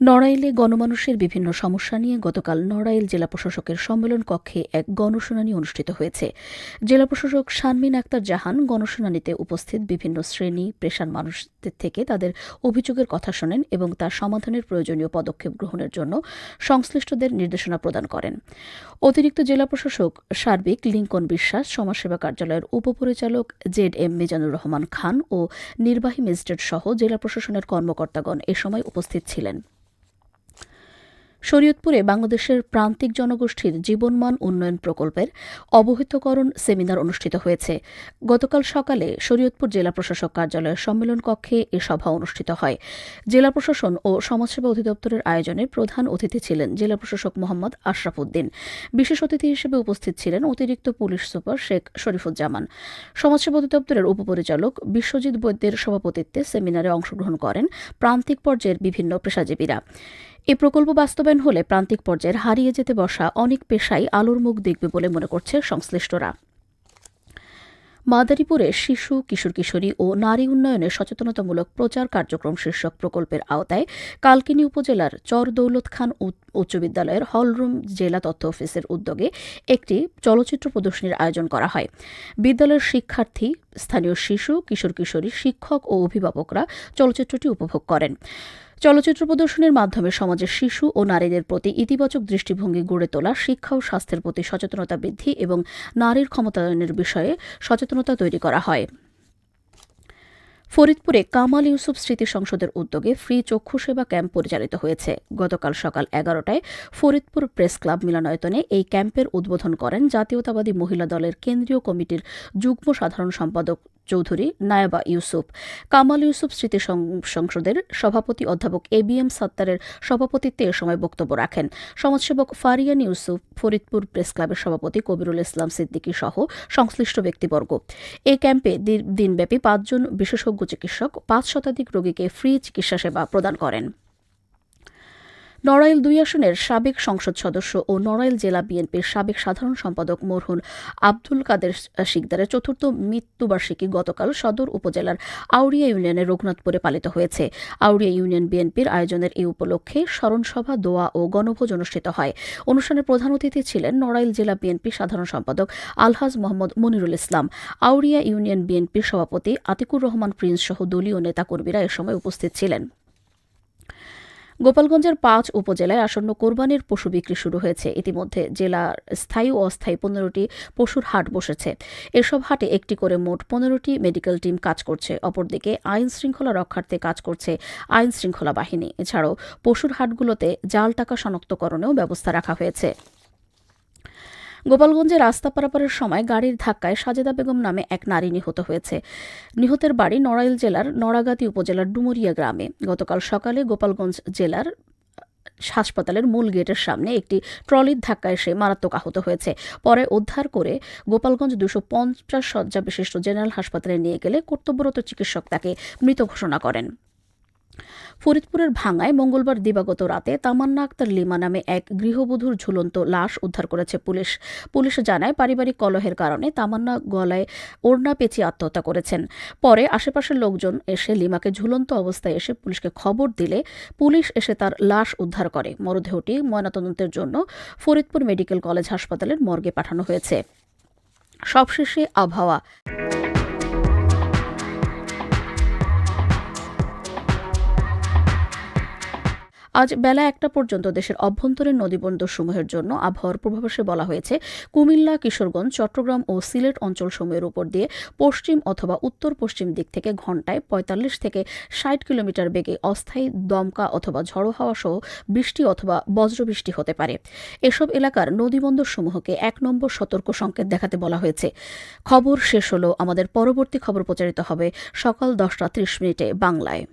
নড়াইলে গণমানুষের বিভিন্ন সমস্যা নিয়ে গতকাল নড়াইল জেলা প্রশাসকের সম্মেলন কক্ষে এক গণশুনানি অনুষ্ঠিত হয়েছে। জেলা প্রশাসক শানমিন আক্তার জাহান গণশুনানিতে উপস্থিত বিভিন্ন শ্রেণি, পেশার মানুষদের থেকে তাদের অভিযোগের কথা শোনেন এবং তার সমাধানের প্রয়োজনীয় পদক্ষেপ গ্রহণের জন্য সংশ্লিষ্টদের নির্দেশনা প্রদান করেন। অতিরিক্ত জেলা প্রশাসক সার্বিক লিঙ্কন বিশ্বাস, সমাজসেবা কার্যালয়ের উপপরিচালক জেড এম মিজানুর রহমান খান ও নির্বাহী ম্যাজিস্ট্রেট সহ জেলা প্রশাসনের কর্মকর্তাগণ এ সময় উপস্থিত ছিলেন। শরীয়তপুরে বাংলাদেশের প্রান্তিক জনগোষ্ঠীর জীবনমান উন্নয়ন প্রকল্পের অবহিতকরণ সেমিনার অনুষ্ঠিত হয়েছে। গতকাল সকালে শরীয়তপুর জেলা প্রশাসক কার্যালয়ের সম্মেলন কক্ষে এ সভা অনুষ্ঠিত হয়। জেলা প্রশাসন ও সমাজসেবা অধিদপ্তরের আয়োজনে প্রধান অতিথি ছিলেন জেলা প্রশাসক মোহাম্মদ আশরাফ উদ্দিন বিশেষ অতিথি হিসেবে উপস্থিত ছিলেন অতিরিক্ত পুলিশ সুপার শেখ শরীফুজ্জামান। সমাজসেবা অধিদপ্তরের উপপরিচালক বিশ্বজিৎ বৈদ্যের সভাপতিত্বে সেমিনারে অংশগ্রহণ করেন প্রান্তিক পর্যায়ের বিভিন্ন পেশাজীবীরা। এ প্রকল্প বাস্তবায়ন হলে প্রান্তিক পর্যায়ের হারিয়ে যেতে বসা অনেক পেশাই আলোর মুখ দেখবে বলে মনে করছে সংশ্লিষ্টরা। মাদারীপুরে শিশু কিশোর কিশোরী ও নারী উন্নয়নে সচেতনতামূলক প্রচার কার্যক্রম শীর্ষক প্রকল্পের আওতায় কালকিনি উপজেলার চর দৌলত খান উচ্চ বিদ্যালয়ের হলরুম জেলা তথ্য অফিসের উদ্যোগে একটি চলচ্চিত্র প্রদর্শনীর আয়োজন করা হয়। বিদ্যালয়ের শিক্ষার্থী, স্থানীয় শিশু কিশোর কিশোরী শিক্ষক ও অভিভাবকরা চলচ্চিত্রটি উপভোগ করেন। চলচ্চিত্র প্রদর্শনের মাধ্যমে সমাজের শিশু ও নারীদের প্রতি ইতিবাচক দৃষ্টিভঙ্গি গড়ে তোলা, শিক্ষা ও স্বাস্থ্যের প্রতি সচেতনতা বৃদ্ধি এবং নারীর ক্ষমতায়নের বিষয়ে সচেতনতা তৈরি করা হয়। ফরিদপুরে কামাল ইউসুফ স্মৃতি সংসদের উদ্যোগে ফ্রি চক্ষু সেবা ক্যাম্প পরিচালিত হয়েছে। গতকাল সকাল এগারোটায় ফরিদপুর প্রেস ক্লাব মিলনায়তনে এই ক্যাম্পের উদ্বোধন করেন জাতীয়তাবাদী মহিলা দলের কেন্দ্রীয় কমিটির যুগ্ম সাধারণ সম্পাদক চৌধুরী, নায়াবা ইউসুফ। কামাল ইউসুফ স্মৃতি সংসদের সভাপতি অধ্যাপক এ বি এম সাত্তারের সভাপতিত্বে এ সময় বক্তব্য রাখেন। সমাজসেবক ফারিয়ান ইউসুফ, ফরিদপুর প্রেস ক্লাবের সভাপতি কবিরুল ইসলাম সিদ্দিকী সহ সংশ্লিষ্ট ব্যক্তিবর্গ। এই ক্যাম্পে দিনব্যাপী পাঁচজন বিশেষজ্ঞ চিকিৎসক, পাঁচ শতাধিক রোগীকে ফ্রি চিকিৎসা সেবা প্রদান করেন। নড়াইল দুই আসনের সাবেক সংসদ সদস্য ও নড়াইল জেলা বিএনপির সাবেক সাধারণ সম্পাদক মরহুন আব্দুল কাদের শিকদারের চতুর্থ মৃত্যুবার্ষিকী গতকাল সদর উপজেলার আউড়িয়া ইউনিয়নের রঘুনাথপুরে পালিত হয়েছে। আউড়িয়া ইউনিয়ন বিএনপির আয়োজনের এই উপলক্ষে স্মরণসভা, দোয়া ও গণভোজ অনুষ্ঠিত হয়। অনুষ্ঠানের প্রধান অতিথি ছিলেন নড়াইল জেলা বিএনপি সাধারণ সম্পাদক আলহাজ মোহাম্মদ মনিরুল ইসলাম। আউড়িয়া ইউনিয়ন বিএনপির সভাপতি আতিকুর রহমান প্রিন্স সহ দলীয় নেতাকর্মীরা এ সময় উপস্থিত ছিলেন। গোপালগঞ্জের পাঁচ উপজেলায় আসন্ন কোরবানির পশু বিক্রি শুরু হয়েছে। ইতিমধ্যে জেলার স্থায়ী ও অস্থায়ী পনেরোটি পশুর হাট বসেছে। এসব হাটে একটি করে মোট পনেরোটি মেডিকেল টিম কাজ করছে। অপরদিকে আইন শৃঙ্খলা রক্ষার্থে কাজ করছে আইন শৃঙ্খলা বাহিনী। এছাড়াও পশুর হাটগুলোতে জাল টাকা শনাক্তকরণেও ব্যবস্থা রাখা হয়েছে। গোপালগঞ্জে রাস্তা পারাপারের সময় গাড়ির ধাক্কায় সাজেদা বেগম নামে এক নারী নিহত হয়েছে। নিহতের বাড়ি নড়াইল জেলার নড়াগাতি উপজেলার ডুমুরিয়া গ্রামে। গতকাল সকালে গোপালগঞ্জ জেলার হাসপাতালের মূল গেটের সামনে একটি ট্রলির ধাক্কায় সে মারাত্মক আহত হয়েছে। পরে উদ্ধার করে গোপালগঞ্জ দুশো পঞ্চাশ শয্যা বিশিষ্ট জেনারেল হাসপাতালে নিয়ে গেলে কর্তব্যরত চিকিৎসক তাকে মৃত ঘোষণা করেন। ফরিদপুরের ভাঙায় মঙ্গলবার দিবাগত রাতে তামান্না আক্তার লিমা নামে এক গৃহবধূর ঝুলন্ত লাশ উদ্ধার করেছে পুলিশ। পুলিশ জানায়, পারিবারিক কলহের কারণে তামান্না গলায় ওড়না পেঁচিয়ে আত্মহত্যা করেছেন। পরে আশেপাশের লোকজন এসে লিমাকে ঝুলন্ত অবস্থায় এসে পুলিশকে খবর দিলে পুলিশ এসে তার লাশ উদ্ধার করে। মরদেহটি ময়নাতদন্তের জন্য ফরিদপুর মেডিকেল কলেজ হাসপাতালের মর্গে পাঠানো হয়েছে। সবশেষে আবহাওয়া। আজ বেলা একটা পর্যন্ত দেশের অভ্যন্তরীণ নদীবন্দরসমূহের জন্য আবহাওয়ার পূর্বাভাসে বলা হয়েছে, কুমিল্লা, কিশোরগঞ্জ, চট্টগ্রাম ও সিলেট অঞ্চলসমূহের উপর দিয়ে পশ্চিম অথবা উত্তর পশ্চিম দিক থেকে ঘন্টায় পঁয়তাল্লিশ থেকে ষাট কিলোমিটার বেগে অস্থায়ী দমকা অথবা ঝড়ো হাওয়া সহ বৃষ্টি অথবা বজ্রবৃষ্টি হতে পারে। এসব এলাকার নদীবন্দরসমূহকে এক নম্বর সতর্ক সংকেত দেখাতে বলা হয়েছে। খবর শেষ হলো আমাদের পরবর্তী খবর প্রচারিত হবে সকাল দশটা ত্রিশ মিনিটে বাংলায়।